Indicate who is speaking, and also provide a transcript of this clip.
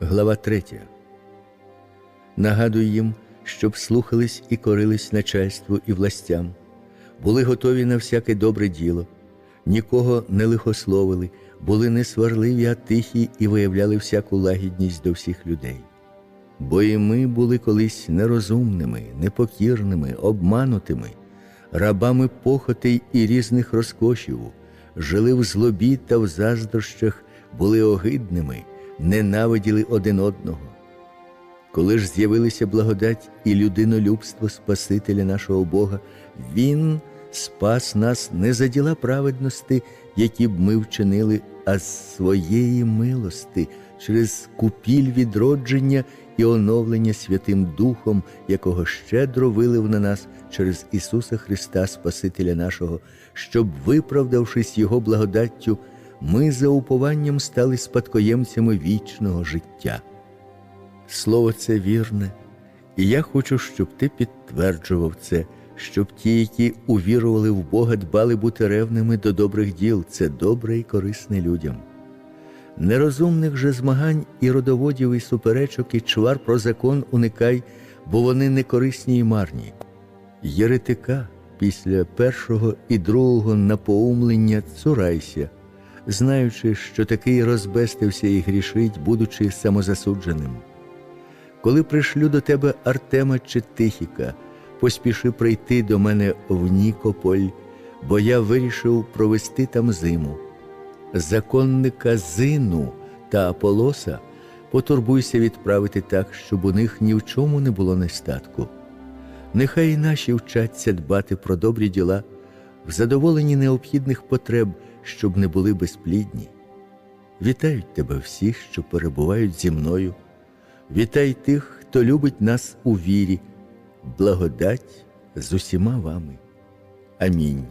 Speaker 1: глава 3. Нагадую їм, щоб слухались і корились начальству і властям, були готові на всяке добре діло, нікого не лихословили, були не сварливі, а тихі і виявляли всяку лагідність до всіх людей. Бо і ми були колись нерозумними, непокірними, обманутими, рабами похотей і різних розкошів, жили в злобі та в заздрощах, були огидними, ненавиділи один одного. Коли ж з'явилися благодать і людинолюбство Спасителя нашого Бога, Він спас нас не за діла праведності, які б ми вчинили, а з своєї милости, через купіль відродження і оновлення Святим Духом, якого щедро вилив на нас через Ісуса Христа, Спасителя нашого, щоб, виправдавшись Його благодаттю, ми за упованням стали спадкоємцями вічного життя. Слово це вірне, і я хочу, щоб ти підтверджував це, щоб ті, які увірували в Бога, дбали бути ревними до добрих діл, це добре і корисне людям. Нерозумних же змагань і родоводів, і суперечок, і чвар про закон уникай, бо вони не корисні і марні. Єретика після першого і другого напоумлення цурайся, знаючи, що такий розбестився і грішить, будучи самозасудженим. Коли пришлю до тебе Артема чи Тихіка, поспіши прийти до мене в Нікополь, бо я вирішив провести там зиму. Законника Зину та Аполоса потурбуйся відправити так, щоб у них ні в чому не було нестатку. Нехай і наші вчаться дбати про добрі діла в задоволенні необхідних потреб, щоб не були безплідні. Вітають тебе всіх, що перебувають зі мною. Вітай тих, хто любить нас у вірі, благодать з усіма вами. Амінь.